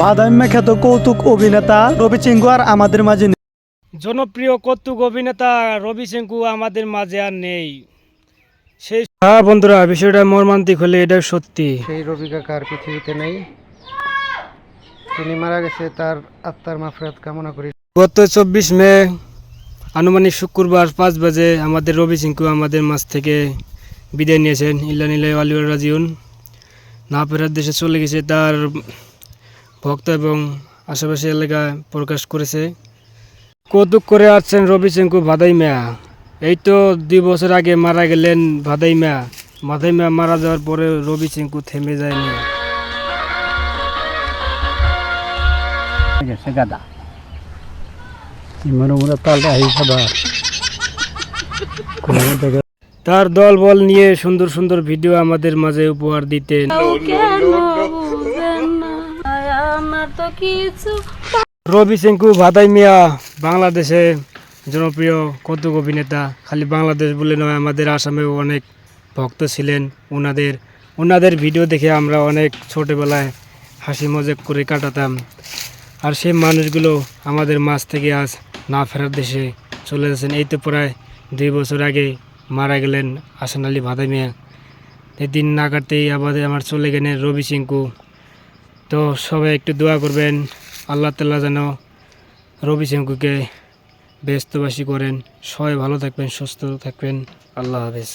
বাদাম্য খ্যাত কৌতুক অভিনেতা রবি চিঙ্গু আর আমাদের মাঝে নেই। জনপ্রিয় কৌতুক অভিনেতা রবি শঙ্কু আমাদের মাঝে আর নেই। সেই হ্যাঁ বন্ধুরা বিষয়টা মর্মান্তিক হলে এটা সত্যি। সেই রবি কাকা আর পৃথিবীতে নেই। তিনি মারা গেছে তার আত্মার মাফরাত কামনা করি। গত চব্বিশ মে আনুমানিক শুক্রবার পাঁচ বাজে আমাদের রবি সিংকু আমাদের মাছ থেকে বিদায় নিয়েছেন। ইল্লা নিলাই আলিউর রাজিউন। না ফেরার দেশে চলে গেছে তার ভক্ত এবং আশেপাশে এলাকায় প্রকাশ করেছে। কৌতুক করে আসছেন রবি সিংকু ভাদাই মিয়া। এই তো দুই বছর আগে মারা গেলেন ভাদাই মিয়া। ভাদাই মিয়া মারা যাওয়ার পরে রবি সিংকু থেমে যায়নি। তার দল বল নিয়ে সুন্দর সুন্দর ভিডিও আমাদের মাঝে উপহার দিতেন। তো রবি শঙ্কু ভাদাই মিয়া, বাংলাদেশে জনপ্রিয় কৌতুক অভিনেতা। খালি বাংলাদেশ বলে নয়, আমাদের আসামেও অনেক ভক্ত ছিলেন ওনাদের ওনাদের ভিডিও দেখে আমরা অনেক ছোটোবেলায় হাসি মজাক করে কাটাতাম। আর সেই মানুষগুলো আমাদের মাছ থেকে আজ না ফেরার দেশে চলে যাচ্ছেন এই তো প্রায় দুই বছর আগে মারা গেলেন আসান আলী ভাদাই মিয়া। এদিন না কাটতেই আমাদের আমার চলে গেলেন রবি সিংকু। তো সবাই একটু দোয়া করবেন, আল্লাহ তাল্লাহ যেন রবি শঙ্কুকে ব্যস্তবাসী করেন। সবাই ভালো থাকবেন, সুস্থ থাকবেন। আল্লাহ হাফেজ।